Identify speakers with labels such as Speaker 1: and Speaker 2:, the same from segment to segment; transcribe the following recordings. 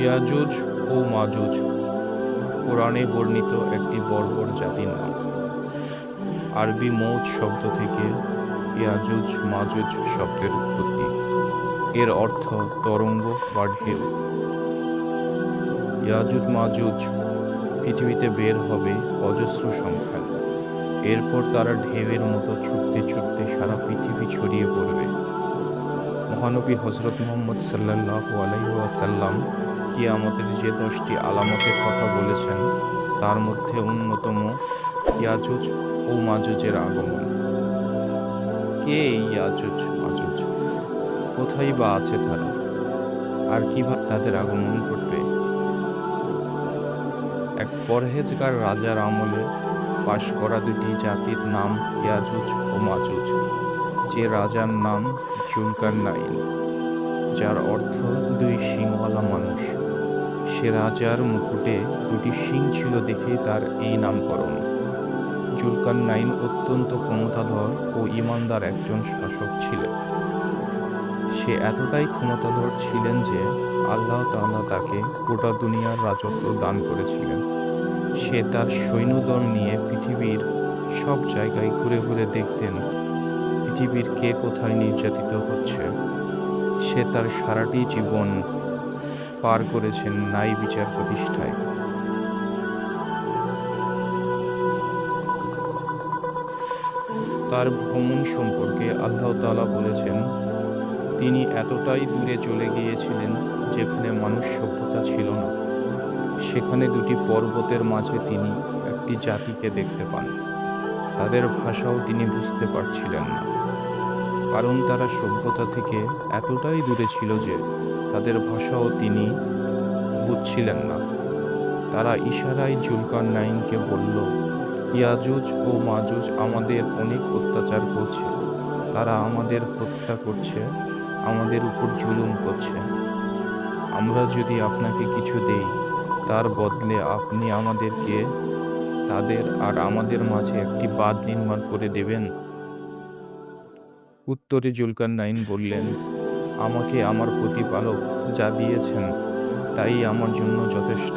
Speaker 1: ইয়াজুজ ও মাজুজ কোরআনে বর্ণিত একটি বর্বর জাতির নাম। আরবি মৌজ শব্দ থেকে ইয়াজুজ মাজুজ শব্দের উৎপত্তি। এর অর্থ তরঙ্গ বা ঢেউ। ইয়াজুজ মাজুজ পৃথিবীতে বের হবে অজস্র সংখ্যায়। এরপর তারা ঢেউয়ের মতো ছুটতে ছুটতে সারা পৃথিবী ছড়িয়ে পড়বে। মহানবী হজরত মোহাম্মদ সাল্লাহ আলাইসাল্লাম কিয়ামতের যে দশটি আলামতের কথা বলেছেন, তার মধ্যে অন্যতম ইয়াজুজ ও মাজুজের আগমন। কে এই ইয়াজুজ, মাজুজ? কোথায় বা আছে তারা? আর কীভাবে তাদের আগমন ঘটবে? এক পরহেজগার রাজার আমলে পাশ করা দুটি জাতির নাম ইয়াজুজ ও মাজুজ। যে রাজার নাম জুলকার নাইন, যার অর্থ দুই শিংওয়ালা মানুষ। সে রাজার মুকুটে দুটি শিং ছিল দেখে তার এই নামকরণ। জুলকার নাইন অত্যন্ত ক্ষমতাধর ও ইমানদার একজন শাসক ছিলেন। সে এতটাই ক্ষমতাধর ছিলেন যে আল্লাহ তাআলা তাকে গোটা দুনিয়ার রাজত্ব দান করেছিলেন। সে তার সৈন্যদল নিয়ে পৃথিবীর সব জায়গায় ঘুরে ঘুরে দেখতেন পৃথিবীর কে কোথায় নির্যাতিত হচ্ছে? সে তার সারাটি জীবন পার করেছেন নাই বিচার প্রতিষ্ঠায়। তার ভ্রমণ সম্পর্কে আল্লাহ তাআলা বলেছেন, তিনি এতটাই দূরে চলে গিয়েছিলেন যেখানে মানুষ সভ্যতা ছিল না। সেখানে দুটি পর্বতের মাঝে তিনি একটি জাতিকে দেখতে পান। তাদের ভাষাও তিনি বুঝতে পারছিলেন না। কারণ তারা সভ্যতা থেকে এতটাই দূরে ছিল যে তাদের ভাষাও তিনি বুঝছিলেন না। তারা ইশারায় জুলকার নাইনকে বলল, ইয়াজুজ ও মাজুজ আমাদের অনেক অত্যাচার করছে। তারা আমাদের হত্যা করছে, আমাদের উপর জুলুম করছে। আমরা যদি আপনাকে কিছু দেই, তার বদলে আপনি আমাদেরকে তাদের আর আমাদের মাঝে একটি বাঁধ নির্মাণ করে দেবেন। উত্তরে জুলকার নাইন বললেন, আমাকে আমার প্রতিপালক যা দিয়েছেন, তাই আমার জন্য যথেষ্ট।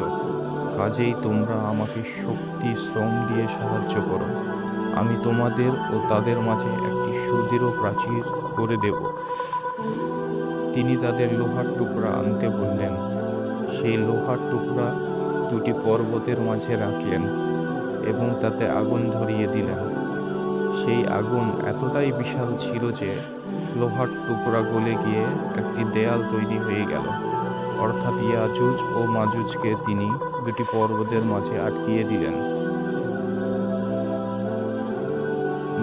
Speaker 1: কাজেই তোমরা আমাকে শক্তি, শ্রম দিয়ে সাহায্য করো। আমি তোমাদের ও তাদের মাঝে একটি সুদৃঢ় প্রাচীর করে দেব। তিনি তাদের লোহার টুকরা আনতে বললেন। সেই লোহার টুকরা দুটি পর্বতের মাঝে রাখলেন। এবং তাতে আগুন ধরিয়ে দিলেন। সেই আগুন এতটাই বিশাল ছিল যে লোহার টুকরা গলে গিয়ে একটি দেয়াল তৈরি হয়ে গেল। অর্থাৎ ইয়াজুজ ও মাজুজকে তিনি দুটি পর্বতের মাঝে আটকিয়ে দিলেন।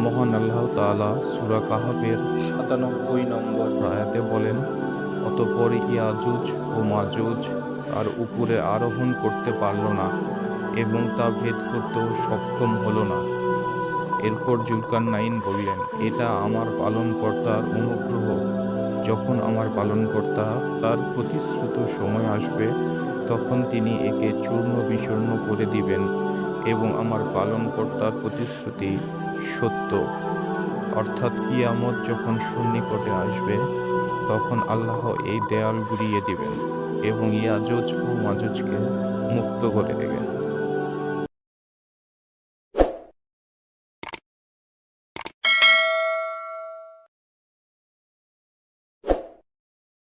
Speaker 1: মহান আল্লাহ তাআলা সুরা কাহাফের সাতানব্বই নম্বর আয়াতে বলেন অতপর ইয়াজুজ ও মাজুজ আর উপরে আরোহণ করতে পারল না। এবং তা ভেদ করতেও সক্ষম হলো না। এরপর জুলকার নাইন বললেন, এটা আমার পালনকর্তার অনুগ্রহ। যখন আমার পালনকর্তা তার প্রতিশ্রুত সময় আসবে, তখন তিনি একে চূর্ণ বিচূর্ণ করে দিবেন এবং আমার পালনকর্তার প্রতিশ্রুতি সত্য। অর্থাৎ কিয়ামত যখন সন্নিকটে আসবে, তখন আল্লাহ এই দেয়াল গুড়িয়ে দিবেন এবং ইয়াজুজ ও মাজুজকে মুক্ত করে দেবেন।